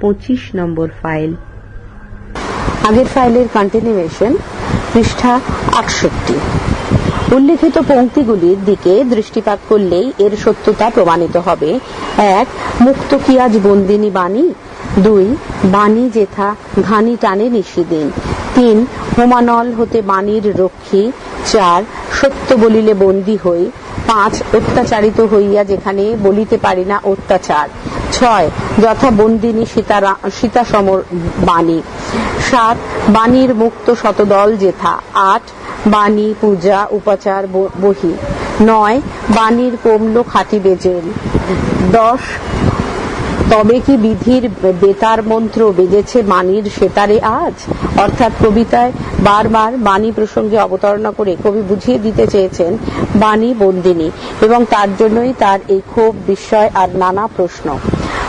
পঁচিশ নম্বর ফাইল। আগের ফাইলের কন্টিনিউয়েশন পৃষ্ঠা আটষট্টি। উল্লেখিত পংক্তিগুলির দিকে দৃষ্টিপাত করলেই এর সত্যতা প্রমাণিত হবে। এক, মুক্ত কিয়াজ বন্দিনী বাণী। দুই, বাণী জেথা ঘানি টানে নিশিদিন তিন, হোমানল হতে বাণীর রক্ষী। চার, সত্য বলিলে বন্দী হই। পাঁচ, অত্যাচারিত হইয়া যেখানে বলিতে পারি না অত্যাচার। ছয় যথা বন্দিনী সীতারা সীতা সমর বাণী। সাত, বাণীর মুক্ত শতদল জেথা আট, বাণী, পূজা, উপাচার বহি। নয়, বাণীর কমল খাটি বেজেল। দশ, তবে কি বিধির বেতার মন্ত্র বেজেছে বাণীর সেতারে আজ? অর্থাৎ কবিতায় বারবার বাণী প্রসঙ্গে অবতারণা করে কবি বুঝিয়ে দিতে চেয়েছেন বাণী বন্দিনী এবং তার জন্যই তার এই ক্ষোভ, বিস্ময় আর নানা প্রশ্ন।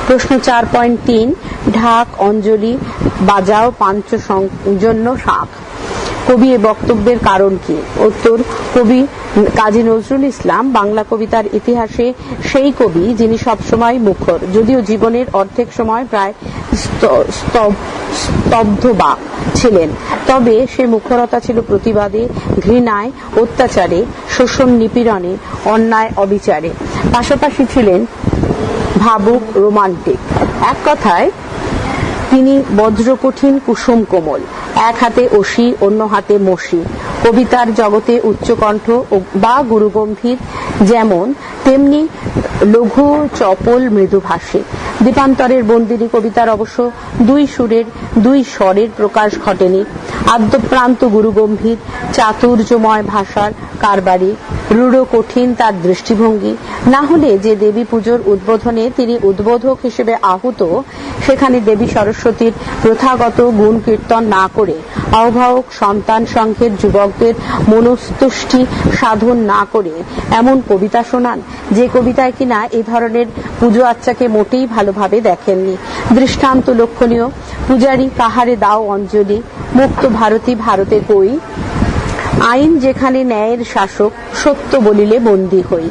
প্রশ্ন চার পয়েন্ট তিন, ঢাক, অঞ্জলি, বাজাও, পাঞ্চ জন্য শাঁখ কবি এ বক্তব্যের কারণ কি? উত্তর, কবি কাজী নজরুল ইসলাম বাংলা কবিতার ইতিহাসে সেই কবি যিনি সবসময় মুখর, যদিও জীবনের অর্ধেক সময় প্রায় স্ত- স্তব- স্তব্ধ বা ছিলেন। তবে সে মুখরতা ছিল প্রতিবাদে, ঘৃণায়, অত্যাচারে, শোষণ নিপীড়নে, অন্যায় অবিচারে। পাশাপাশি ছিলেন ভাবুক রোমান্টিক। এক কথায় তিনি বজ্রকঠিন কুসুম কোমল। এক হাতে অসি অন্য হাতে মসি। কবিতার জগতে উচ্চকণ্ঠ বা গুরুগম্ভীর যেমন, তেমনি লঘু, চপল, মৃদু মৃদুভাষী দীপান্তরের বন্দিনী কবিতার অবশ্য দুই সুরের, দুই স্বরের প্রকাশ ঘটেনি। আদ্যপ্রান্ত গুরুগম্ভীর, চাতুর্যময় ভাষার কারবারি রূঢ় কঠিন তার দৃষ্টিভঙ্গি। না হলে যে দেবী পুজোর উদ্বোধনে তিনি উদ্বোধক হিসেবে আহত, সেখানে দেবী সরস্বতীর প্রথাগত গুণ কীর্তন না করে আহ্বায়ক সন্তান সংঘের যুবকদের মনস্তুষ্টি সাধন না করে এমন কবিতা শোনান যে কবিতায় কিনা এ ধরনের পুজো আচ্চাকে মোটেই ভালোভাবে দেখেননি। দৃষ্টান্ত লক্ষণীয়, পূজারী কাহারে দাও অঞ্জলি, মুক্ত ভারতী ভারতে কই। আইন যেখানে ন্যায়ের শাসক, সত্য বলিলে বন্দী হই।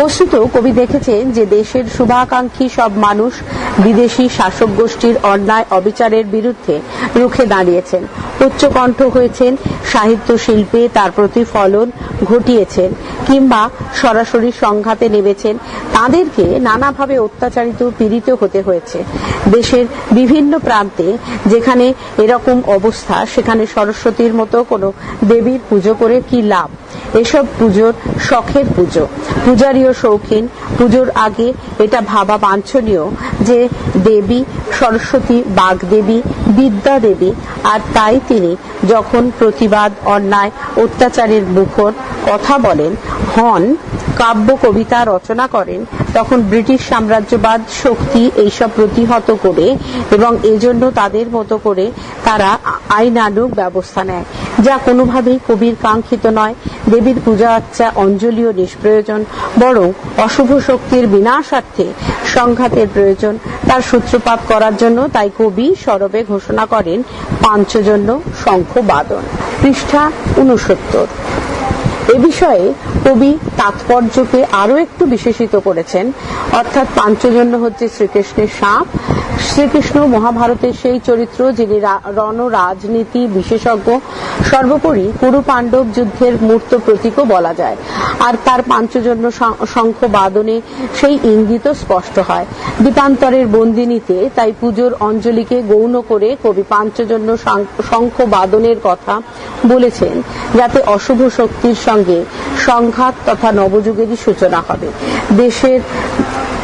বস্তুত কবি দেখেছেন যে দেশের শুভাকাঙ্ক্ষী সব মানুষ বিদেশি শাসক গোষ্ঠীর অন্যায় অবিচারের বিরুদ্ধে রুখে দাঁড়িয়েছেন। উচ্চকণ্ঠ হয়েছেন, সাহিত্য শিল্পে তার প্রতিফলন ঘটিয়েছেন, কিংবা সরাসরি সংঘাতে নেমেছেন, তাদেরকে নানাভাবে অত্যাচারিত, পীড়িত হতে হয়েছে। দেশের বিভিন্ন প্রান্তে যেখানে এরকম অবস্থা, সেখানে সরস্বতীর মতো কোনো দেবীর পুজো করে কি লাভ? এসব পুজোর শখের পুজো। পূজারীও শৌখিন, পুজোর আগে এটা ভাবা বাঞ্ছনীয় যে দেবী সরস্বতী, বাগদেবী বিদ্যা দেবী আর তাই তিনি যখন প্রতিবাদ, অন্যায়, অত্যাচারের মুখর কথা বলেন, হন, কাব্য কবিতা রচনা করেন, তখন ব্রিটিশ সাম্রাজ্যবাদ শক্তি এইসব প্রতিহত করে এবং এজন্য তাদের মতো করে তারা আইনানুগ ব্যবস্থা নেয়, যা কোনোভাবেই কবির কাঙ্ক্ষিত নয়। দেবীর পূজা আচ্চা অঞ্জলিও নিষ্প্রয়োজন, বরং অশুভ শক্তির বিনাশার্থে সংঘাতের প্রয়োজন। তার সূত্রপাত করার জন্য তাই কবি সরবে ঘোষণা করেন, পাঞ্চজন্য শঙ্খ বাদন পৃষ্ঠা উনসত্তর এ বিষয়ে কবি তাৎপর্যকে আরও একটু বিশেষিত করেছেন। অর্থাৎ পাঞ্চজন্য হচ্ছে শ্রীকৃষ্ণের সাপ শ্রীকৃষ্ণ মহাভারতের সেই চরিত্র যিনি রণ রাজনীতি বিশেষজ্ঞ, সর্বোপরি কুরু পাণ্ডব যুদ্ধের মূর্ত প্রতীকও বলা যায়। আর তার পাঞ্চজন্য শঙ্খ বাদনে সেই ইঙ্গিত স্পষ্ট হয়। দীপান্তরের বন্দিনীতে তাই পুজোর অঞ্জলিকে গৌণ করে কবি পাঞ্চজন্য শঙ্খ বাদনের কথা বলেছেন, যাতে অশুভ শক্তির সঙ্গে সংঘাত তথা নবযুগেরই সূচনা হবে। দেশের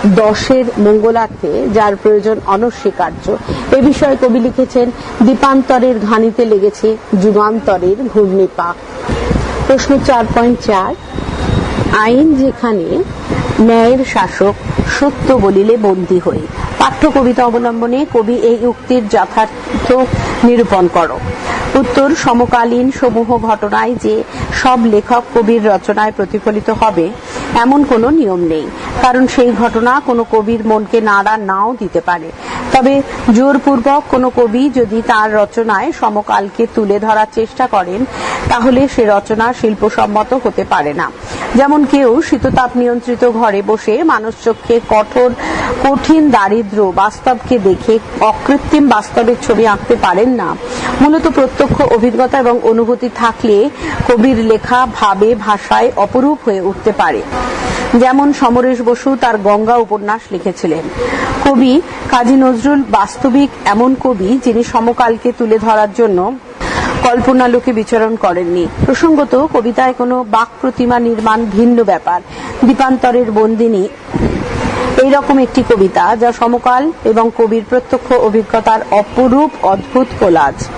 দশের মঙ্গলার্থে যার প্রয়োজন অনস্বীকার্য। এ বিষয়ে কবি লিখেছেন, দীপান্তরের ঘানিতে লেগেছে যুগান্তরের ঘূর্ণিপাক। প্রশ্ন চার পয়েন্ট চার, আইন যেখানে ন্যায়ের শাসক সত্য বলিলে বন্দী হই। পাঠ্য কবিতা অবলম্বনে কবি এই উক্তির যথার্থ নিরূপণ করো। উত্তর সমকালীন সমূহ ঘটনায় যে সব লেখক কবির রচনায় প্রতিফলিত হবে, এমন কোনো নিয়ম নেই। কারণ সেই ঘটনা কোনো কবির মনকে নাড়া নাও দিতে পারে। তবে জোরপূর্বক কোনো কবি যদি তার রচনায় সমকালকে তুলে ধরার চেষ্টা করেন, তাহলে সে রচনা শিল্পসম্মত হতে পারে না। যেমন কেউ শীততাপ নিয়ন্ত্রিত ঘরে বসে মানুষ চক্ষে কঠোর, কঠিন দারিদ্র বাস্তবকে দেখে অকৃত্রিম বাস্তবের ছবি আঁকতে পারেন না। মূলত প্রত্যক্ষ অভিজ্ঞতা এবং অনুভূতি থাকলে কবির লেখা ভাবে, ভাষায় অপরূপ হয়ে উঠতে পারে। যেমন সমরেশ বসু তার গঙ্গা উপন্যাস লিখেছিলেন। কবি কাজী নজরুল বাস্তবিক এমন কবি যিনি সমকালকে তুলে ধরার জন্য কল্পনালোকে বিচরণ করেননি। প্রসঙ্গত, কবিতায় কোনো বাক প্রতিমা নির্মাণ ভিন্ন ব্যাপার। দীপান্তরের বন্দিনী এইরকম একটি কবিতা যা সমকাল এবং কবির প্রত্যক্ষ অভিজ্ঞতার অপরূপ অদ্ভুত কোলাজ।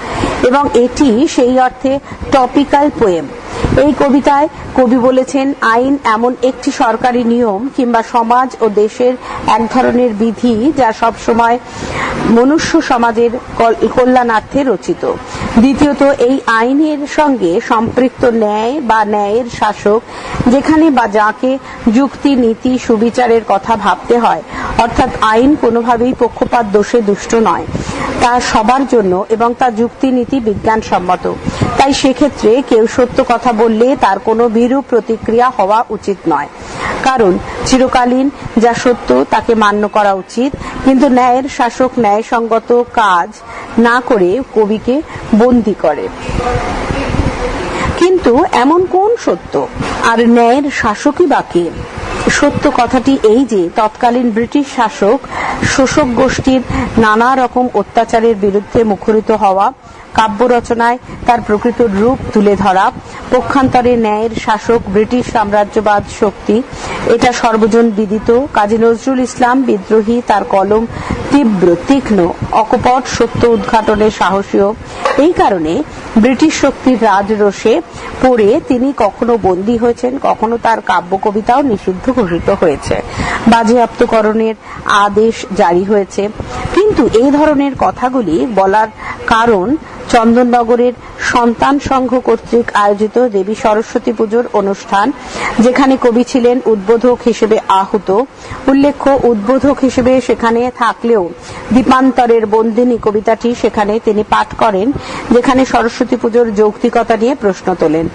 এবং এটি সেই অর্থে টপিক্যাল পোয়েম। এই কবিতায় কবি বলেছেন, আইন এমন একটি সরকারি নিয়ম কিংবা সমাজ ও দেশের এক ধরনের বিধি যা সব সময় মনুষ্য সমাজের কল- কল্যাণার্থে রচিত। দ্বিতীয়ত, এই আইনের সঙ্গে সম্পৃক্ত ন্যায় বা ন্যায়ের শাসক, যেখানে বা যাকে যুক্তি, নীতি, সুবিচারের কথা ভাবতে হয় অর্থাৎ আইন কোনোভাবেই পক্ষপাত, দোষে দুষ্ট নয়। তা সবার জন্য এবং তা যুক্তি নীতি বিজ্ঞানসম্মত। তাই সেক্ষেত্রে কেউ সত্য কথা বললে তার কোনো বিরূপ প্রতিক্রিয়া হওয়া উচিত নয়। কারণ চিরকালীন যা সত্য তাকে মান্য করা উচিত, কিন্তু ন্যায়ের শাসক ন্যায়সঙ্গত কাজ না করে কবিকে বন্দি করে। কিন্তু এমন কোন সত্য? আর ন্যায়ের শাসকই বা কে? সত্য কথাটি এই যে, তৎকালীন ব্রিটিশ শাসক শোষক গোষ্ঠীর নানা রকম অত্যাচারের বিরুদ্ধে মুখরিত হওয়া, কাব্য রচনায় তার প্রকৃত রূপ তুলে ধরা, পক্ষান্তরে ন্যায়ের শাসক ব্রিটিশ সাম্রাজ্যবাদ শক্তি, এটা সর্বজন বিদিত, কাজী নজরুল ইসলাম বিদ্রোহী, তার কলম তীব্র, তীক্ষ্ণ, অকপট সত্য উদ্ঘাটনে সাহসীয় এই কারণে ব্রিটিশ শক্তির রাজরোষে পড়ে তিনি কখনো বন্দী হয়েছেন, কখনো তার কাব্য কবিতাও নিষিদ্ধ ঘোষিত হয়েছে। বাজেয়াপ্তকরণের আদেশ জারি হয়েছে। কিন্তু এই ধরনের কথাগুলি বলার কারণ চন্দননগরের সন্তান সংঘ কর্তৃক আয়োজিত দেবী সরস্বতী পুজোর অনুষ্ঠান, যেখানে কবি ছিলেন উদ্বোধক হিসেবে আহুত। উল্লেখ্য, উদ্বোধক হিসেবে সেখানে থাকলেও দীপান্তরের বন্দিনী কবিতাটি সেখানে তিনি পাঠ করেন, যেখানে সরস্বতী পুজোর যৌক্তিকতা নিয়ে প্রশ্ন তোলেন।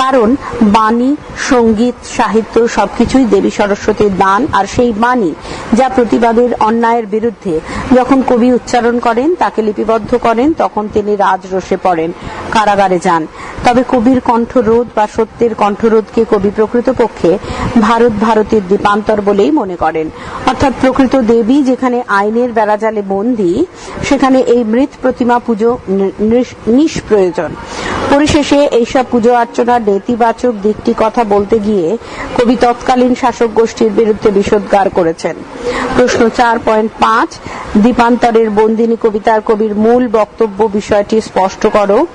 কারণ বাণী, সংগীত, সাহিত্য সবকিছুই দেবী সরস্বতীর দান, আর সেই বাণী যা প্রতিবাদের অন্যায়ের বিরুদ্ধে যখন কবি উচ্চারণ করেন, তাকে লিপিবদ্ধ করেন, তখন তিনি রাজরোষে পড়েন। কারাগারে যান। তবে কবির কণ্ঠরোধ বা সত্যের কণ্ঠরোধকে কবি প্রকৃতপক্ষে ভারত ভারতের দ্বীপান্তর বলেই মনে করেন। অর্থাৎ প্রকৃত দেবী যেখানে আইনের বেড়াজালে বন্দী, সেখানে এই মৃত প্রতিমা পুজো নিষ্প্রয়োজন। পরিশেষে এইসব পুজো অর্চনার নেতিবাচক দিকটি কথা বলতে গিয়ে কবি তৎকালীন শাসক গোষ্ঠীর বিরুদ্ধে বিষোদ্গার করেছেন। প্রশ্ন চার পয়েন্ট পাঁচ, দীপান্তরের বন্দিনী কবিতার কবির মূল বক্তব্য বিষয়টি স্পষ্ট করো।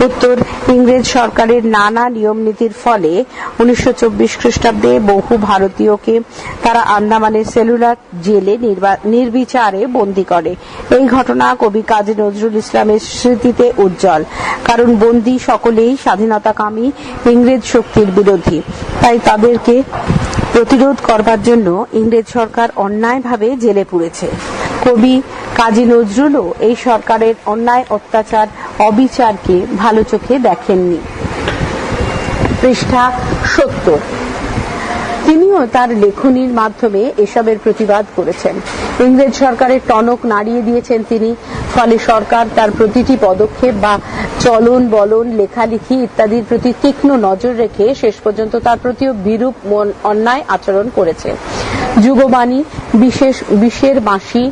উত্তর, ইংরেজ সরকারের নানা নিয়ম নীতির ফলে উনিশশো চব্বিশ খ্রিস্টাব্দে বহু ভারতীয়কে তারা আন্দামানের সেলুলার জেলে নির্বা- নির্বিচারে বন্দী করে। এই ঘটনা কবি কাজী নজরুল ইসলামের স্মৃতিতে উজ্জ্বল। কারণ বন্দী সকলেই স্বাধীনতাকামী ইংরেজ শক্তির বিরোধী। তাই তাদেরকে প্রতিরোধ করবার জন্য ইংরেজ সরকার অন্যায়ভাবে জেলে পুরেছে কবি কাজী নজরুলও এই সরকারের অন্যায় অত্যাচার, অবিচারকে ভালো চোখে দেখেননি। পৃষ্ঠা সত্তর। তিনিও তার লেখনীর মাধ্যমে এসবের প্রতিবাদ করেছেন। ইংরেজ সরকারের টনক নাড়িয়ে দিয়েছেন তিনি, ফলে সরকার তার প্রতিটি পদক্ষেপ বা চলন বলন, লেখালেখি ইত্যাদির প্রতি তীক্ষ্ণ নজর রেখে শেষ পর্যন্ত তার প্রতিও বিরূপ অন্যায় আচরণ করেছে। যুগবাণী, বিশেষ বিষের বাঁশি,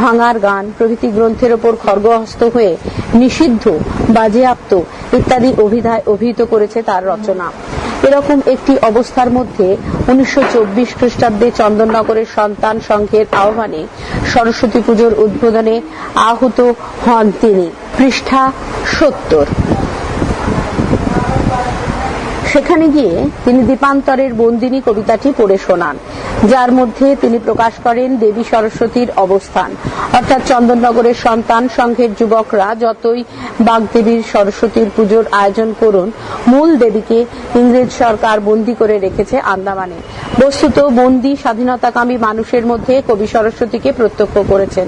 ভাঙার গান, প্রভৃতি গ্রন্থের ওপর খর্গহস্ত হয়ে নিষিদ্ধ, বাজেয়াপ্ত ইত্যাদি অভিধায় অভিহিত করেছে তার রচনা। এরকম একটি অবস্থার মধ্যে উনিশশো চব্বিশ খ্রিস্টাব্দে চন্দননগরের সন্তান সংঘের আহ্বানে সরস্বতী পুজোর উদ্বোধনে আহত হন তিনি। পৃষ্ঠা সত্তর। সেখানে গিয়ে তিনি দীপান্তরের বন্দিনী কবিতাটি পড়ে শোনান, যার মধ্যে তিনি প্রকাশ করেন দেবী সরস্বতীর অবস্থান। অর্থাৎ চন্দননগরের সন্তান সংঘের যুবকরা যতই বাগদেবীর সরস্বতীর পুজোর আয়োজন করুন, মূল দেবীকে ইংরেজ সরকার বন্দী করে রেখেছে আন্দামানে। বস্তুত বন্দী স্বাধীনতাকামী মানুষের মধ্যে কবি সরস্বতীকে প্রত্যক্ষ করেছেন।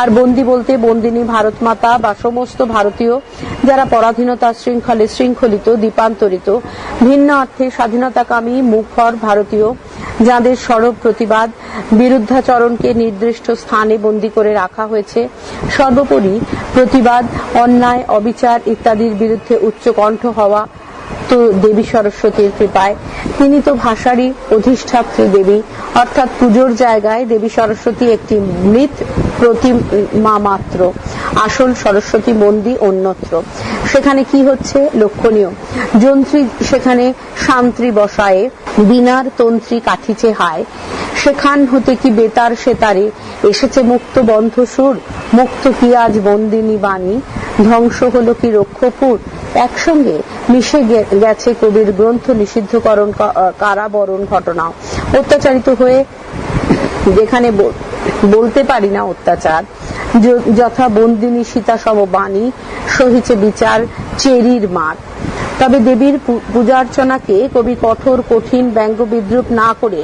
আর বন্দি বলতে বন্দিনী ভারত মাতা বা সমস্ত ভারতীয় যারা পরাধীনতা শৃঙ্খলে শৃঙ্খলিত দ্বীপান্তরিত ভিন্ন অর্থে স্বাধীনতাকামী, মুখর ভারতীয় যাদের সরব প্রতিবাদ বিরুদ্ধাচরণকে নির্দিষ্ট স্থানে বন্দী করে রাখা হয়েছে। সর্বোপরি প্রতিবাদ, অন্যায়, অবিচার ইত্যাদির বিরুদ্ধে উচ্চকণ্ঠ হওয়া তো দেবী সরস্বতীর কৃপায়। তিনি তো ভাষারই অধিষ্ঠাত্রী দেবী। অর্থাৎ পুজোর জায়গায় দেবী সরস্বতী একটি মৃত প্রতিমা মাত্র। আসল সরস্বতী মন্দির অন্যত্র। সেখানে কি হচ্ছে? লক্ষণীয়। যন্ত্রী সেখানে শান্ত্রী বসায়ে। বিনার তন্ত্রী কাঠিছে হায়, সেখান হতে কি বেতার সেতারে এসেছে মুক্ত বন্ধ সুর? মুক্ত কি আজ বন্দিনী বাণী? ধ্বংস হলো কি রক্ষপুর? একসঙ্গে মিশে গেছে কবির গ্রন্থ নিষিদ্ধকরণ কারাবরণ ঘটনা। অত্যাচারিত হয়ে যেখানে বল- বলতে পারি না অত্যাচার। যথা বন্দিনী সীতা সম বাণী, সহিছে বিচার চেরির মার তবে দেবীর পূজা পূজার্চনাকে কবি কঠোর, কঠিন, ব্যঙ্গ বিদ্রুপ না করে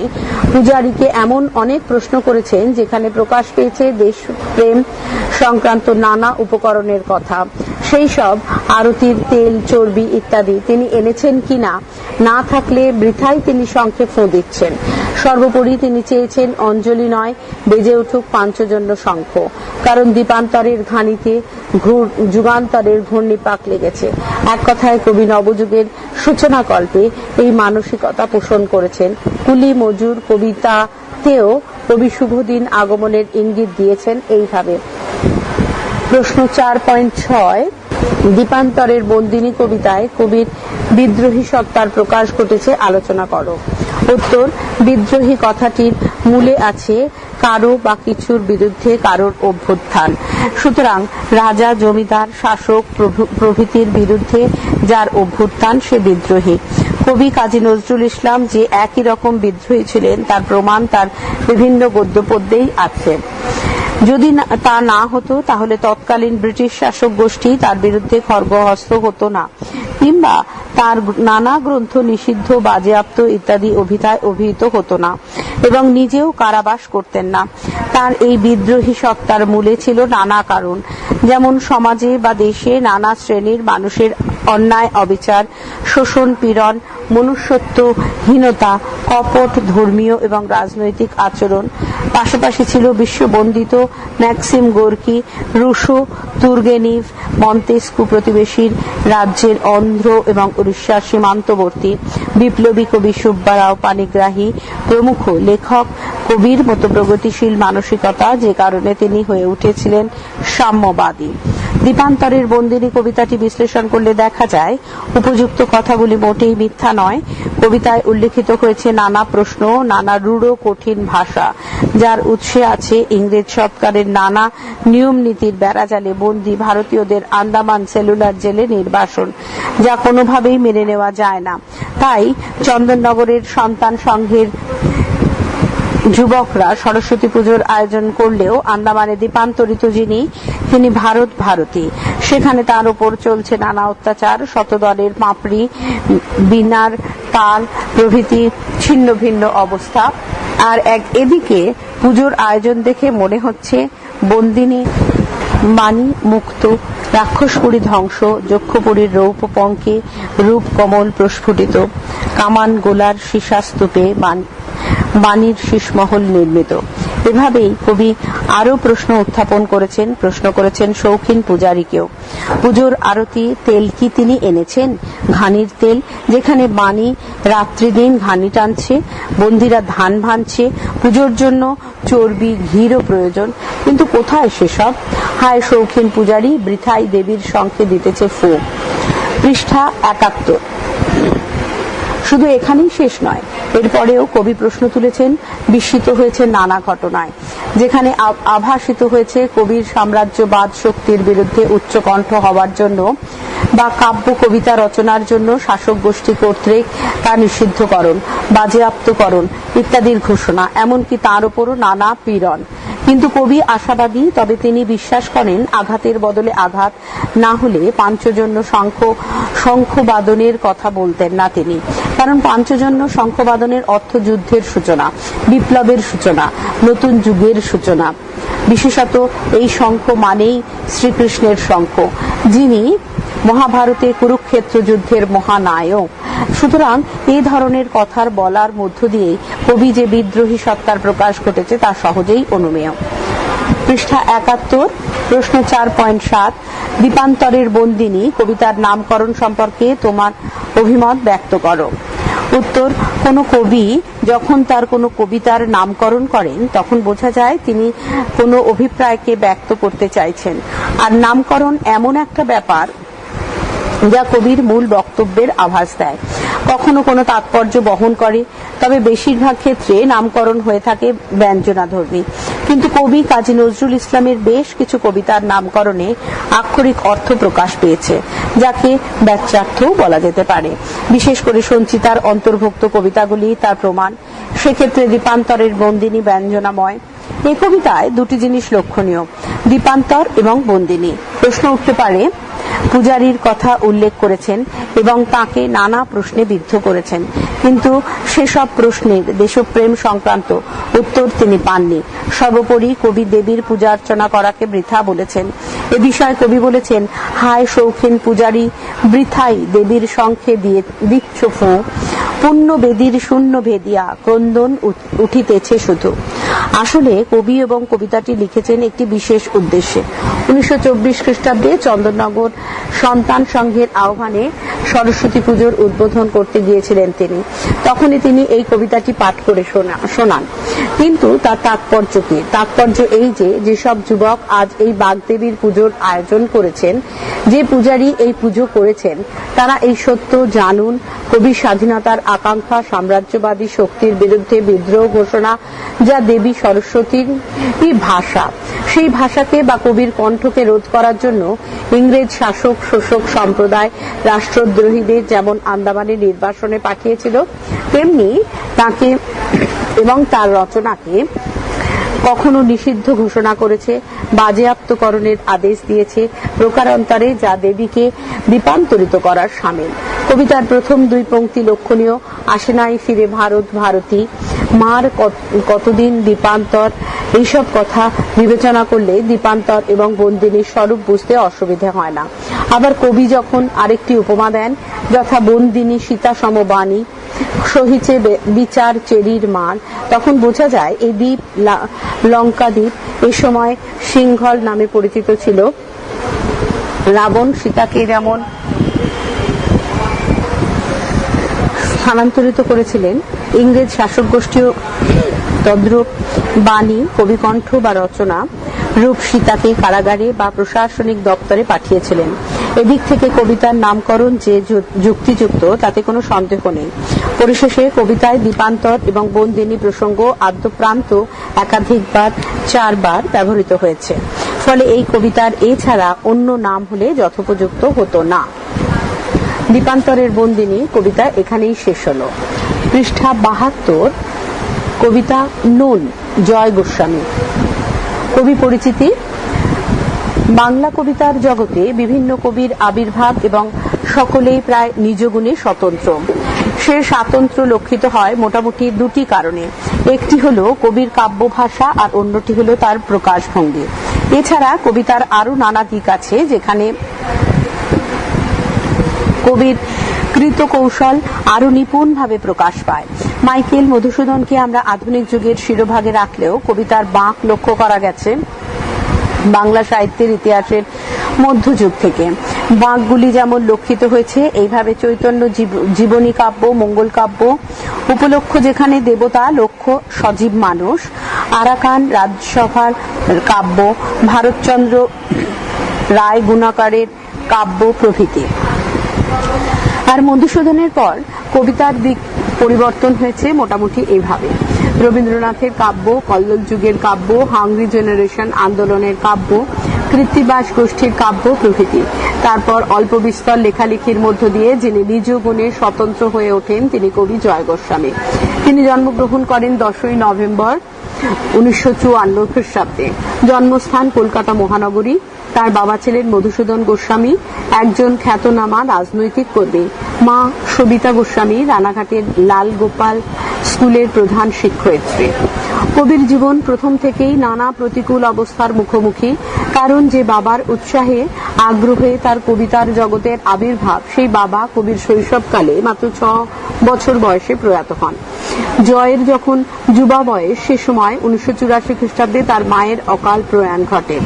পূজারীকে এমন অনেক প্রশ্ন করেছেন যেখানে প্রকাশ পেয়েছে দেশপ্রেম সংক্রান্ত নানা উপকরণের কথা। সেই সব আরতির তেল, চর্বি ইত্যাদি তিনি এনেছেন কিনা না থাকলে বৃথাই তিনি সংক্ষেপ দিচ্ছেন। সর্বোপরি তিনি চেয়েছেন অঞ্জলি নয়, বেজে উঠুক পাঞ্চজন্য শঙ্খ। কারণ দীপান্তরের ঘানিতে যুগান্তরের ঘূর্ণিপাক লেগেছে। এক কথায় কবি নবযুগের সূচনা কল্পে এই মানসিকতা পোষণ করেছেন। কুলি মজুর কবিতাতেও কবি শুভদিন আগমনের ইঙ্গিত দিয়েছেন এইভাবে। প্রশ্ন চার পয়েন্ট ছয়, দীপান্তরের বন্দিনী কবিতায় কবির বিদ্রোহী সত্তার প্রকাশ ঘটেছে, আলোচনা করো। উত্তর, বিদ্রোহী কথাটির মূলে আছে কারও বা কিছুর বিরুদ্ধে কারোর অভ্যুত্থান। সুতরাং রাজা, জমিদার, শাসক, প্রভু- প্রভৃতির বিরুদ্ধে যার অভ্যুত্থান সে বিদ্রোহী। কবি কাজী নজরুল ইসলাম যে একই রকম বিদ্রোহী ছিলেন, তার প্রমাণ তার বিভিন্ন গদ্যপদ্যেই আছে। যদি তা না হতো, তাহলে তৎকালীন ব্রিটিশ শাসক গোষ্ঠী তার বিরুদ্ধে খর্গহস্ত হতো না। কিংবা তার নানা গ্রন্থ নিষিদ্ধ, বাজেয়াপ্ত ইত্যাদি অভিধায় অভিহিত হতো না এবং নিজেও কারাবাস করতেন না। তার এই বিদ্রোহী সত্তার মূলে ছিল নানা কারণ, যেমন সমাজে বা দেশে নানা শ্রেণির মানুষের অন্যায়, অবিচার, শোষণ, পীড়ন মনুষ্যত্বহীনতা কপট ধর্মীয় এবং রাজনৈতিক আচরণ। পাশাপাশি ছিল বিশ্ববন্দিত Maxim Gorky, Rousseau, Turgenev, Montesquieu প্রতিবেশীর রাজ্যের অন্ধ্র এবং উড়িষ্যার সীমান্তবর্তী। বিপ্লবী কবি সুব্বারাও পানিগ্রাহী, প্রমুখ লেখক, কবির মতো প্রগতিশীল মানসিকতা যে কারণে তিনি হয়ে উঠেছিলেন সাম্যবাদী। দীপান্তরের বন্দিনী কবিতাটি বিশ্লেষণ করলে দেখা যায়, উপযুক্ত কথাগুলি মোটেই মিথ্যা নয়। কবিতায় উল্লেখিত হয়েছে নানা প্রশ্ন, নানা রূঢ়, কঠিন ভাষা, যার উৎসে আছে ইংরেজ সরকারের নানা নিয়ম নীতির বেড়াজালে বন্দী ভারতীয়দের আন্দামান সেলুলার জেলে নির্বাসন, যা কোনোভাবেই মেনে নেওয়া যায় না। তাই চন্দননগরের সন্তান সংঘের যুবকরা সরস্বতী পুজোর আয়োজন করলেও আন্দামানে দ্বীপান্তরিত যিনি, তিনি ভারত ভারতী। সেখানে তার উপর চলছে নানা অত্যাচার, শতদলের পাপড়ি, বিনার, তাল, প্রভৃতি ছিন্ন ভিন্ন অবস্থা। আর এক এদিকে পুজোর আয়োজন দেখে মনে হচ্ছে বন্দিনী মানি মুক্ত, রাক্ষসপুরী ধ্বংস, যক্ষপুরীর রৌপ পঙ্কে রূপ কমল প্রস্ফুটিত, কামান গোলার সীসাস্তূপে মান- বাণীর শীষমহল নির্মিত। এভাবেই কবি আরও প্রশ্ন উত্থাপন করেছেন, প্রশ্ন করেছেন শৌখিন পূজারীকেও। পুজোর আরতি, তেল কি তিনি এনেছেন? ঘানির তেল, যেখানে বাণী রাত্রিদিন ঘানি টানছে, বন্দিরা ধান ভাঙছে পুজোর জন্য চর্বি, ঘিরও প্রয়োজন। কিন্তু কোথায় সেসব? হায় শৌখিন পূজারী, বৃথাই দেবীর শঙ্খে দিতেছে ফু। পৃষ্ঠা একাত্তর। শুধু এখানেই শেষ নয়। এরপরেও কবি প্রশ্ন তুলেছেন, বিস্মিত হয়েছে নানা ঘটনায়। যেখানে আভাসিত হয়েছে কবির সাম্রাজ্যবাদ শক্তির বিরুদ্ধে উচ্চকণ্ঠ হওয়ার জন্য বা কাব্য কবিতা রচনার জন্য শাসক গোষ্ঠী কর্তৃক তা নিষিদ্ধকরণ, বাজেয়াপ্তকরণ ইত্যাদির ঘোষণা, এমনকি তার উপরও নানা পীড়ন। কিন্তু কবি আশাবাদী, তবে তিনি বিশ্বাস করেন আঘাতের বদলে আঘাত না হলে পাঞ্চজন্য শঙ্খ শঙ্খবাদনের কথা বলতেন না তিনি। কারণ পাঞ্চজন্য শঙ্খবাদনের অর্থ যুদ্ধের সূচনা, বিপ্লবের সূচনা, নতুন যুগের সূচনা। বিশেষত এই শঙ্খ মানেই শ্রীকৃষ্ণের শঙ্খ, যিনি মহাভারতে কুরুক্ষেত্র যুদ্ধের মহানায়ক। সুতরাং এই ধরনের কথার বলার মধ্য দিয়ে কবি যে বিদ্রোহী সত্তার প্রকাশ ঘটেছে তা সহজেই অনুমেয়। পৃষ্ঠা একাত্তর, প্রশ্ন চার পয়েন্ট সাত, দীপান্তরের বন্দিনী কবিতার নামকরণ সম্পর্কে তোমার অভিমত ব্যক্ত করো। উত্তর, কোনো কবি যখন তার কোনো কবিতার নামকরণ করেন, তখন বোঝা যায় তিনি কোনো অভিপ্রায়কে ব্যক্ত করতে চাইছেন। আর নামকরণ এমন একটা ব্যাপার যা কবির মূল বক্তব্যের আভাস দেয়। কখনো কোনো তাৎপর্য বহন করে, তবে বেশিরভাগ ক্ষেত্রে নামকরণ হয়ে থাকে ব্যঞ্জনাধর্মী কিন্তু কবি কাজী নজরুল ইসলামের বেশ কিছু কবিতার নামকরণে আক্ষরিক অর্থ প্রকাশ পেয়েছে, যাকে ব্যচ্যার্থও বলা যেতে পারে। বিশেষ করে সঞ্চিতার অন্তর্ভুক্ত কবিতাগুলি তার প্রমাণ। সেক্ষেত্রে দীপান্তরের বন্দিনী ব্যঞ্জনাময় এই কবিতায় দুটি জিনিস লক্ষণীয়, দীপান্তর এবং বন্দিনী। প্রশ্ন উঠতে পারে, পূজারীর কথা উল্লেখ করেছেন এবং তাকে নানা প্রশ্নে বিদ্ধ করেছেন। কিন্তু সেসব প্রশ্নের দেশপ্রেম সংক্রান্ত উত্তর তিনি পাননি। সর্বোপরি কবি দেবীর পূজা অর্চনা করাকে বৃথা বলেছেন। এ বিষয়ে কবি বলেছেন, হায় শৌখিন পূজারী, বৃথাই দেবীর শঙ্খে দিয়ে দিচ্ছ ফোঁ পুণ্য বেদির শূন্য ভেদিয়া ক্রন্দন উঠ- উঠিতেছে শুধু। আসলে কবি এবং কবিতাটি লিখেছেন একটি বিশেষ উদ্দেশ্যে। উনিশশো চব্বিশ খ্রিস্টাব্দে চন্দননগর সন্তান সংঘের আহ্বানে সরস্বতী পুজোর উদ্বোধন করতে গিয়েছিলেন তিনি। তখনই তিনি এই কবিতাটি পাঠ করে শোনান। কিন্তু তার তাৎপর্য কি? তাৎপর্য এই যে, যেসব যুবক আজ এই বাগদেবীর পুজোর আয়োজন করেছেন, যে পূজারী এই পুজো করেছেন, তারা এই সত্য জানুন কবির স্বাধীনতার আকাঙ্ক্ষা, সাম্রাজ্যবাদী শক্তির বিরুদ্ধে বিদ্রোহ ঘোষণা, যা দেবী সরস্বতীর এই ভাষা? সেই ভাষাকে বা কবির কণ্ঠকে রোধ করার জন্য ইংরেজ শাসক, শোষক সম্প্রদায়, রাষ্ট্রদ্রোহীদের যেমন আন্দামানে নির্বাসনে পাঠিয়েছিল, তেমনি তাকে এবং তার রচনাকে কখনো নিষিদ্ধ ঘোষণা করেছে, বাজেয়াপ্তকরণের আদেশ দিয়েছে, প্রকারান্তরে যা দেবীকে দীপান্তরিত করার সামিল। কবিতার প্রথম দুই পঙ্ক্তি লক্ষণীয়, আসে নাই ফিরে ভারত ভারতী। মার কত- কতদিন দীপান্তর? এইসব কথা বিবেচনা করলে দীপান্তর এবং বন্দিনীর স্বরূপ বুঝতে অসুবিধা হয় না। আবার কবি যখন আরেকটি উপমা দেন, যথা বন্দিনী সীতা সমবাণী সহিচে বিচার চেরির মান তখন বোঝা যায় এই দ্বীপ লঙ্কা দ্বীপ এ সময় সিংহল নামে পরিচিত ছিল। রাবণ সীতাকে যেমন স্থানান্তরিত করেছিলেন ইংরেজ শাসক গোষ্ঠীও তদ্রূপ বাণী, কবিকণ্ঠ বা রচনা রূপ সীতাকে কারাগারে বা প্রশাসনিক দপ্তরে পাঠিয়েছিলেন। এদিক থেকে কবিতার নামকরণ যে, যুক্তিযুক্ত, তাতে কোনো সন্দেহ নেই। পরিশেষে কবিতায় দীপান্তর এবং বন্দিনী প্রসঙ্গ আদ্যপ্রান্ত একাধিকবার, চারবার ব্যবহৃত হয়েছে। ফলে এই কবিতার এছাড়া অন্য নাম হলে যথোপযুক্ত হতো না। দীপান্তরের বন্দিনী কবিতা এখানেই শেষ হলো। পৃষ্ঠা বাহাত্তর, কবিতা নুন, জয় গোস্বামী। কবি পরিচিতি, বাংলা কবিতার জগতে বিভিন্ন কবির আবির্ভাব এবং সকলেই প্রায় নিজ গুণে স্বতন্ত্র। সে স্বাতন্ত্র লক্ষিত হয় মোটামুটি দুটি কারণে। একটি হলো কবির কাব্য ভাষা আর অন্যটি হলো তার প্রকাশভঙ্গি। এছাড়া কবিতার আরও নানা দিক আছে যেখানে কবির কৃত কৌশল আরও নিপুণভাবে প্রকাশ পায়। মাইকেল মধুসূদনকে আমরা আধুনিক যুগের শিরোভাগে রাখলেও কবিতার বাঁক লক্ষ্য করা গেছে বাংলা সাহিত্যের ইতিহাসের মধ্যযুগ থেকে। বাঁকগুলি যেমন লক্ষিত হয়েছে, এইভাবে চৈতন্য জীবনী কাব্য, মঙ্গল কাব্য, উপলক্ষ যেখানে দেবতা লক্ষ্য সজীব মানুষ, আরাকান রাজসভার কাব্য, ভারতচন্দ্র রায় গুণাকারের কাব্য প্রভৃতি। আর মধুসূদনের পর কবিতার দিক পরিবর্তন হয়েছে মোটামুটি এইভাবে রবীন্দ্রনাথের কাব্য, কল্লোল যুগের কাব্য হাংরি জেনারেশন আন্দোলনের কাব্য, কৃত্তিবাস গোষ্ঠীর কাব্য প্রভৃতি। তারপর অল্প বিস্তর লেখালেখির মধ্য দিয়ে যিনি নিজ গুণে স্বতন্ত্র হয়ে ওঠেন, তিনি কবি জয় গোস্বামী। তিনি জন্মগ্রহণ করেন দশই নভেম্বর উনিশশো চুয়ান্ন খ্রিস্টাব্দে। জন্মস্থান কলকাতা মহানগরী। তার বাবা ছিলেন মধুসূদন গোস্বামী, একজন খ্যাতনামা রাজনৈতিক কর্মী মা সবিতা গোস্বামী, রানাঘাটের লাল গোপাল স্কুলের প্রধান শিক্ষয়িত্রী। কবির জীবন প্রথম থেকেই নানা প্রতিকূল অবস্থার মুখোমুখি, কারণ যে বাবার উৎসাহে, আগ্রহে তার কবিতার জগতের আবির্ভাব, সেই বাবা কবির শৈশবকালে মাত্র ছ বছর বয়সে প্রয়াত হন। জয়ের যখন যুবা বয়স, সে সময় উনিশশো চুরাশি খ্রিস্টাব্দে তার মায়ের অকাল প্রয়াণ ঘটে।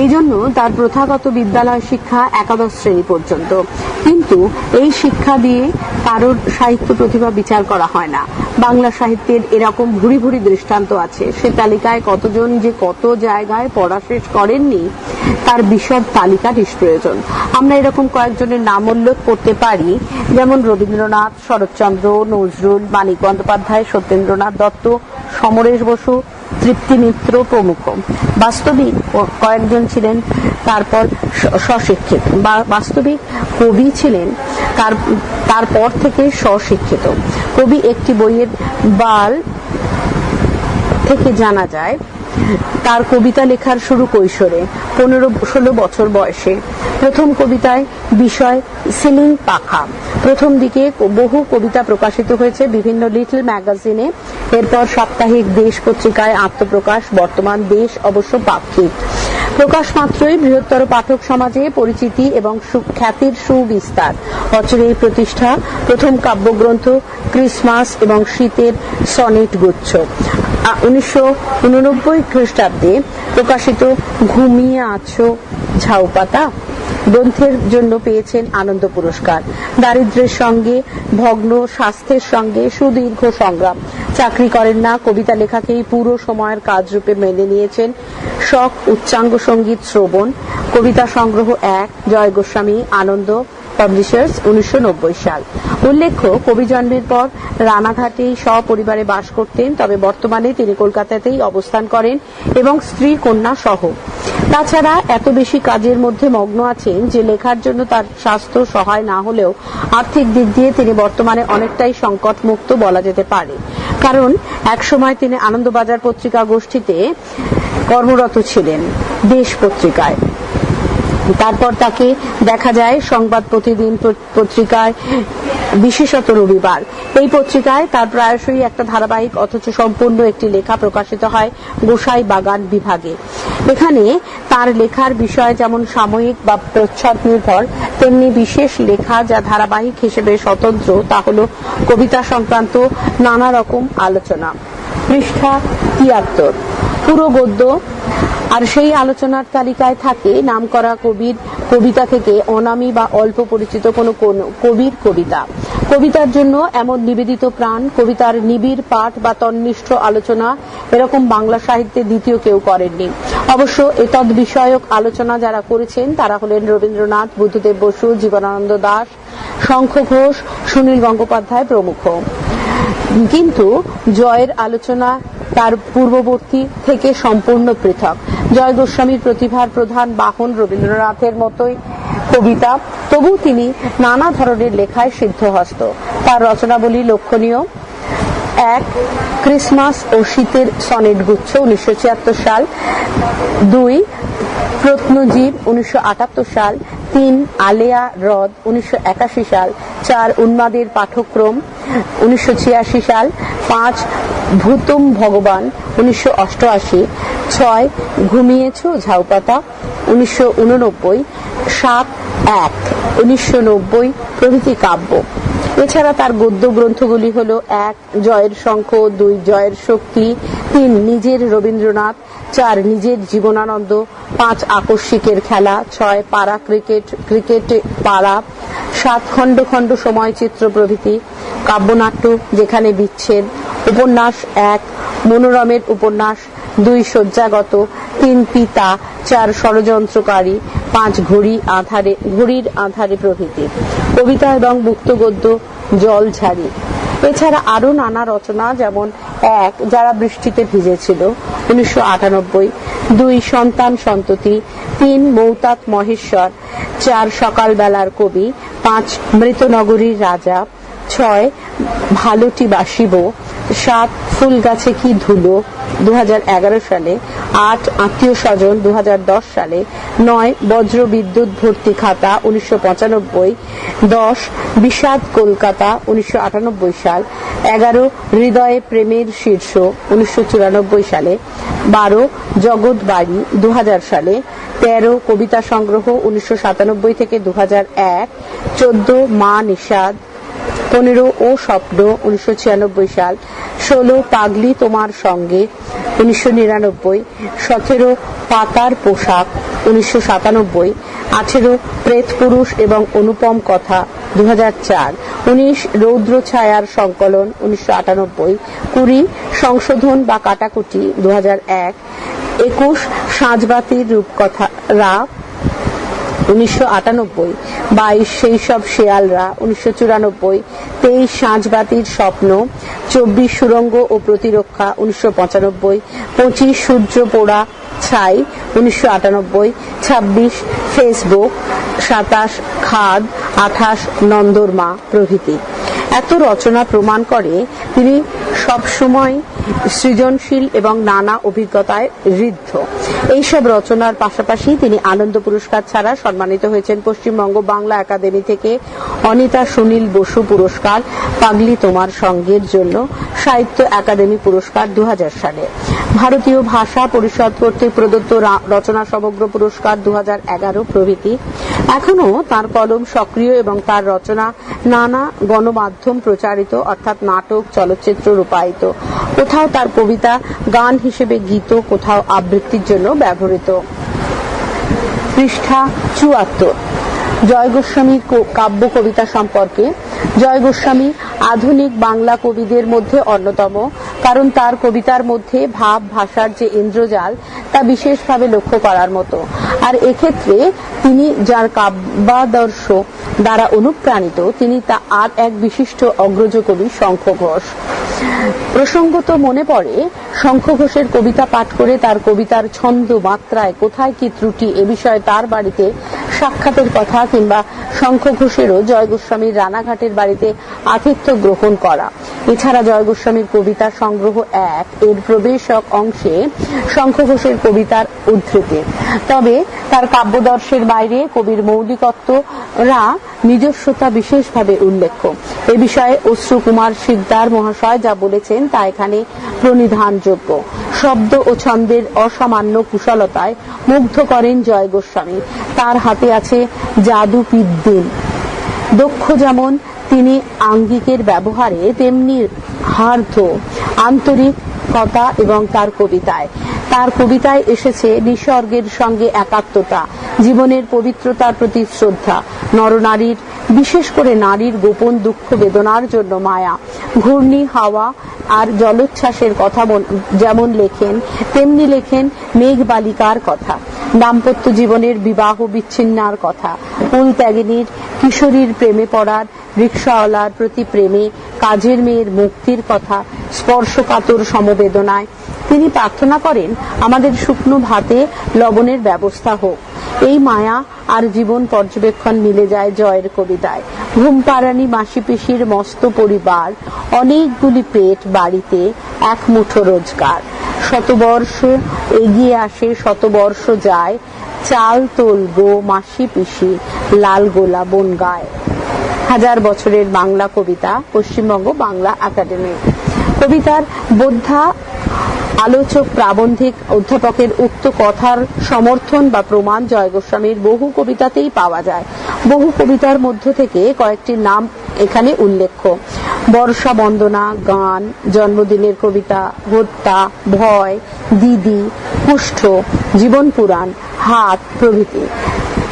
এই জন্য তার প্রথাগত বিদ্যালয় শিক্ষা একাদশ শ্রেণি পর্যন্ত। কিন্তু এই শিক্ষা দিয়ে কারোর সাহিত্য প্রতিভা বিচার করা হয় না। বাংলা সাহিত্যের এরকম ভুরি ভুরি দৃষ্টান্ত আছে। সে তালিকায় কতজন যে কত জায়গায় পড়া শেষ করেননি, তার বিশদ তালিকা নিষ্প্রয়োজন। আমরা এরকম কয়েকজনের নাম উল্লেখ করতে পারি, যেমন রবীন্দ্রনাথ, শরৎচন্দ্র, নজরুল, মানিক বন্দ্যোপাধ্যায়, সত্যেন্দ্রনাথ দত্ত, সমরেশ বসু তৃপ্তি মিত্র প্রমুখ। বাস্তবিক কয়েকজন ছিলেন, তারপর স্বশিক্ষিত। বাস্তবিক কবি ছিলেন, তার, তারপর থেকে স্বশিক্ষিত। কবি একটি বইয়ের বাল থেকে জানা যায় তার কবিতা লেখার শুরু কৈশোরে, পনেরো ষোলো বছর বয়সে। প্রথম কবিতায় বিষয় সিলিং পাখা। প্রথম দিকে বহু কবিতা প্রকাশিত হয়েছে বিভিন্ন লিটল ম্যাগাজিনে। এরপর সাপ্তাহিক দেশ পত্রিকায় আত্মপ্রকাশ, বর্তমান দেশ অবশ্য পাক্ষিক। প্রকাশ মাত্রই বৃহত্তর পাঠক সমাজে পরিচিতি এবং খ্যাতির সুবিস্তার। অচিরে এই প্রতিষ্ঠা প্রথম কাব্যগ্রন্থ ক্রিসমাস এবং শীতের সনেট গুচ্ছ। উনিশশো উননব্বই খ্রিস্টাব্দে প্রকাশিত ঘুমিয়ে আছো ঝাউপাতা। গ্রন্থের জন্য পেয়েছেন আনন্দ পুরস্কার। দারিদ্রের সঙ্গে, ভগ্ন স্বাস্থ্যের সঙ্গে সুদীর্ঘ সংগ্রাম। চাকরি করেন না, কবিতা লেখাকেই পুরো সময়ের কাজ রূপে মেনে নিয়েছেন। শখ, উচ্চাঙ্গ সংগীত শ্রবণ। কবিতা সংগ্রহ এক, জয় গোস্বামী, আনন্দ। পাবলিশার্স উনিশশো সাল। উল্লেখ্য, কবি জন্মের পর রানাঘাটেই সপরিবারে বাস করতেন, তবে বর্তমানে তিনি কলকাতাতেই অবস্থান করেন এবং স্ত্রী কন্যা সহ। তাছাড়া এত বেশি কাজের মধ্যে মগ্ন আছেন যে লেখার জন্য তার স্বাস্থ্য সহায় না হলেও আর্থিক দিক দিয়ে তিনি বর্তমানে অনেকটাই সংকট মুক্ত বলা যেতে পারে। কারণ একসময় তিনি আনন্দবাজার পত্রিকা গোষ্ঠীতে কর্মরত ছিলেন, দেশ পত্রিকায়। তারপর তাকে দেখা যায় সংবাদ প্রতিদিন পত্রিকায়, বিশেষত রবিবার। এই পত্রিকায় তার প্রায়শই একটা ধারাবাহিক, অথচ সম্পূর্ণ একটি লেখা প্রকাশিত হয় গোসাই বাগান বিভাগে। এখানে তার লেখার বিষয় যেমন সাময়িক বা প্রচ্ছদ নির্ভর, তেমনি বিশেষ লেখা যা ধারাবাহিক হিসেবে স্বতন্ত্র, তা হল কবিতা সংক্রান্ত নানা রকম আলোচনা। পৃষ্ঠা তিয়াত্তর। পুরো গদ্য আর সেই আলোচনার তালিকায় থাকে নামকরা কবির কবিতা থেকে অনামী বা অল্প পরিচিত কোনো কোন- কবির কবিতা। কবিতার জন্য এমন নিবেদিত প্রাণ, কবিতার নিবিড় পাঠ বা তন্নিষ্ঠ আলোচনা এরকম বাংলা সাহিত্যে দ্বিতীয় কেউ করেননি। অবশ্য এতদ বিষয়ক আলোচনা যারা করেছেন তারা হলেন রবীন্দ্রনাথ, বুদ্ধদেব বসু, জীবনানন্দ দাস, শঙ্খ ঘোষ, সুনীল গঙ্গোপাধ্যায় প্রমুখ। কিন্তু জয়ের আলোচনা তার পূর্ববর্তী থেকে সম্পূর্ণ পৃথক। জয় গোস্বামীর প্রতিভার প্রধান বাহন রবীন্দ্রনাথের মতোই কবিতা। তবু তিনি নানা ধরনের লেখায় সিদ্ধহস্ত। তার রচনাবলী লক্ষণীয়। এক, ক্রিসমাস ও শীতের সনেট গুচ্ছ উনিশশো ছিয়াত্তর সাল। দুই, প্রত্নজীব উনিশশো আটাত্তর সাল। তিন, আলেয়া হ্রদ উনিশশো একাশি সাল। চার উন্মাদের পাঠক্রম উনিশশো ছিয়াশি সাল, পাঁচ ভূতম ভগবান উনিশশো অষ্টআশি, ছয় ঘুমিয়েছ ঝাউপাতা উনিশশো উননব্বই, সাত এক উনিশশো নব্বই প্রভৃতি কাব্য। এছাড়া তার গদ্য গ্রন্থগুলি হল এক, জয়ের শঙ্খ, দুই, জয়ের শক্তি, তিন, নিজের রবীন্দ্রনাথ চার নিজের জীবনানন্দ, পাঁচ আকস্মিকের খেলা, ছয় পাড়া ক্রিকেট ক্রিকেট পাড়া, সাত খণ্ড খণ্ড সময় চিত্র প্রভৃতি, কাব্যনাট্য যেখানে বিচ্ছেদ, উপন্যাস এক, মনোরমের উপন্যাস, দুই শয্যাগত, তিন পিতা, চার ষড়যন্ত্রকারী, পাঁচ ঘড়ি আধারে, ঘড়ির আধারে প্রভৃতি। কবিতা এবং মুক্ত গদ্য জল ঝাড়ি এছাড়া আরও নানা রচনা যেমন এক, যারা বৃষ্টিতে ভিজেছিল, উনিশশো আটানব্বই। দুই, সন্তান সন্ততি। তিন, মৌতাত মহেশ্বর। চার, সকালবেলার কবি। পাঁচ, মৃতনগরীর রাজা। ছয় ভালোটি বাসিব সাত ফুল গাছে কি ধুলো? দু হাজার এগারো সালে আট আত্মীয় স্বজন দু হাজার দশ সালে নয় বজ্র বিদ্যুৎ ভর্তি খাতা, উনিশশো দশ বিষাদ কলকাতা, উনিশশো আটানব্বই সাল এগারো হৃদয়ে প্রেমের শীর্ষ, উনিশশো চুরানব্বই সালে বারো জগৎ বাড়ি দু হাজার সালে তেরো কবিতা সংগ্রহ, উনিশশো সাতানব্বই থেকে দু হাজার এক চোদ্দ মা নিষাদ পনেরো ও স্বপ্ন উনিশশো সাল। ষোলো, পাগলি তোমার সঙ্গে। উনিশশো নিরানব্বই। সতেরো, পাতার পোশাক। উনিশশো সাতানব্বই। আঠেরো, প্রেত পুরুষ এবং অনুপম কথা। দু চার। উনিশ, রৌদ্র ছায়ার সংকলন। উনিশশো আটানব্বই। কুড়ি, সংশোধন বা কাটাকুটি। দু হাজার এক। একুশ সাঁঝবাতির রূপকথা রা উনিশশো আটানব্বই, বাইশ সেই সব শেয়ালরা, উনিশশো চুরানব্বই, তেইশ সাঁঝবাতির স্বপ্ন, চব্বিশ সুরঙ্গ ও প্রতিরক্ষা, উনিশশো পঁচানব্বই, পঁচিশ সূর্য পোড়া ছাই উনিশশো আটানব্বই, ছাব্বিশ ফেসবুক সাতাশ, খাদ, আঠাশ, নন্দরমা প্রভৃতি। এত রচনা প্রমাণ করে তিনি সবসময় সৃজনশীল এবং নানা অভিজ্ঞতায় ঋদ্ধ। এইসব রচনার পাশাপাশি তিনি আনন্দ পুরস্কার ছাড়া সম্মানিত হয়েছেন পশ্চিমবঙ্গ বাংলা একাডেমি থেকে অনিতা সুনীল বসু পুরস্কার, পাগলি তোমার সঙ্গের জন্য সাহিত্য একাডেমি পুরস্কার দু হাজার সালে। ভারতীয় ভাষা পরিষদ কর্তৃক প্রদত্ত রচনা সমগ্র পুরস্কার দু প্রভৃতি। এখনও তার কলম সক্রিয় এবং তার রচনা নানা গণমাধ্যম প্রচারিত, অর্থাৎ নাটক, চলচ্চিত্র রূপায়িত। কোথাও তার কবিতা, গান হিসেবে গীত, কোথাও আবৃত্তির জন্য ব্যবহৃত। পৃষ্ঠা চুয়াত্তর। জয় গোস্বামীর কাব্য কবিতা সম্পর্কে। জয় গোস্বামী আধুনিক বাংলা কবিদের মধ্যে অন্যতম। কারণ তার কবিতার মধ্যে ভাব, ভাষার যে ইন্দ্রজাল, তা বিশেষভাবে লক্ষ্য করার মতো। আর এক্ষেত্রে তিনি যার কাব্যাদর্শ দ্বারা অনুপ্রাণিত, তিনি তা আর এক বিশিষ্ট অগ্রজ কবি শঙ্খ ঘোষ। প্রসঙ্গত মনে পড়ে, শঙ্খ ঘোষের কবিতা পাঠ করে তার কবিতার ছন্দ মাত্রায় কোথায় কি ত্রুটি এ বিষয়ে তার বাড়িতে সাক্ষাতের কথা কিংবা শঙ্খ ঘোষেরও জয় গোস্বামীর রানাঘাটের বাড়িতে আতিথ্য গ্রহণ করা। এছাড়া জয় গোস্বামীর কবিতা সংগ্রহ এক এর প্রবেশক অংশে শঙ্খ ঘোষের কবিতার উদ্ধৃতি। তবে তার কাব্যদর্শের বাইরে কবির মৌলিকত্বরা নিজস্বতা বিশেষভাবে উল্লেখ্য। এ বিষয়ে অশ্রু কুমার সিকদার মহাশয় যা বলেছেন তা এখানে প্রণিধানযোগ্য। শব্দ ও ছন্দের অসামান্য কুশলতায় মুগ্ধ করেন জয় গোস্বামী। তার হাতে আছে জাদু পিদ্দিন দক্ষ যেমন, তিনি আঙ্গিকের ব্যবহারে তেমনি হার্ধ আন্তরিকতা এবং তার কবিতায়। তার কবিতায় এসেছে নিসর্গের সঙ্গে একাত্মতা, জীবনের পবিত্রতার প্রতি শ্রদ্ধা, নরনারীর, বিশেষ করে নারীর গোপন দুঃখ বেদনার জন্য মায়া। ঘূর্ণি, হাওয়া আর জলোচ্ছ্বাসের কথা যেমন লেখেন, তেমনি লেখেন মেঘ বালিকার কথা। দাম্পত্য জীবনের বিবাহ বিচ্ছিন্নার কথা। কুল ত্যাগিনীর, কিশোরীর প্রেমে পড়ার রিক্সাওয়ালার প্রতি প্রেমে কাজের মেয়ের মুক্তির কথা স্পর্শকাতর সমবেদনায় তিনি প্রার্থনা করেন, আমাদের শুকনো ভাতে লবণের ব্যবস্থা হোক। এই মায়া আর জীবন পর্যবেক্ষণ মিলে যায় জয়ের কবিতায়। ঘুমপাড়ানি মাসি পিসির মস্ত পরিবার, অনেকগুলি পেট বাড়িতে এক মুঠো রোজগার। শতবর্ষ এগিয়ে আসে, শতবর্ষ যায়, চাল তোল গো মাসি পিসি লাল গোলা বন গায় হাজার বছরের বাংলা কবিতা, পশ্চিমবঙ্গ বাংলা একাডেমি। কবিতার বোদ্ধা, আলোচক, প্রাবন্ধিক অধ্যাপকের উক্ত কথার সমর্থন বা প্রমাণ জয় গোস্বামীর বহু কবিতাতেই পাওয়া যায়। বহু কবিতার মধ্য থেকে কয়েকটি নাম এখানে উল্লেখ্য। বর্ষা বন্দনা, গান, জন্মদিনের কবিতা, হত্যা, ভয়, দিদি, কুষ্ঠ, জীবন পুরাণ, হাত প্রভৃতি।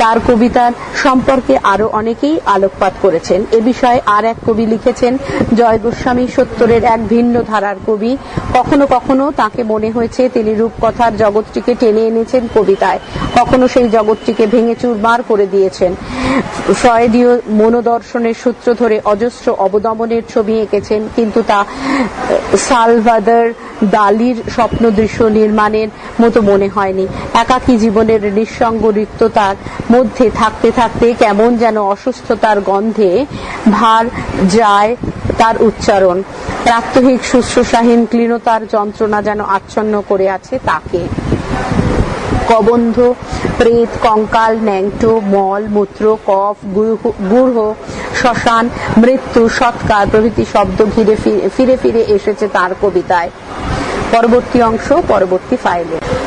তার কবিতার সম্পর্কে আরও অনেকেই আলোকপাত করেছেন। এ বিষয়ে আর এক কবি লিখেছেন, জয় গোস্বামী সত্তরের এক ভিন্ন ধারার কবি। কখনো কখনো তাকে মনে হয়েছে তিনি রূপকথার জগৎটিকে টেনে এনেছেন কবিতায়। কখনো সেই জগৎটিকে ভেঙে চুরমার করে দিয়েছেন। ফ্রয়েডীয় মনোদর্শনের সূত্র ধরে অজস্র অবদমনের ছবি এঁকেছেন, কিন্তু তা, সালভাদার দালির স্বপ্ন দৃশ্য নির্মাণের মতো মনে হয়নি। একাকী জীবনের নিঃসঙ্গ রিক্ততার মধ্যে থাকতে থাকতে কেমন যেন অসুস্থতার গন্ধে ভার যায় তার উচ্চারণ। প্রাত্যহিক শুশ্রূষাহীন ক্লীনতার যন্ত্রণা যেন আচ্ছন্ন করে আছে তাকে। কবন্ধ, প্রেত, কঙ্কাল, ন্যাংটো, মল, মূত্র, কফ, গুহ- শ্মশান, মৃত্যু, সৎকার প্রভৃতি শব্দ ঘিরে ফিরে ফিরে এসেছে তার কবিতায়। পরবর্তী অংশ, পরবর্তী ফাইলে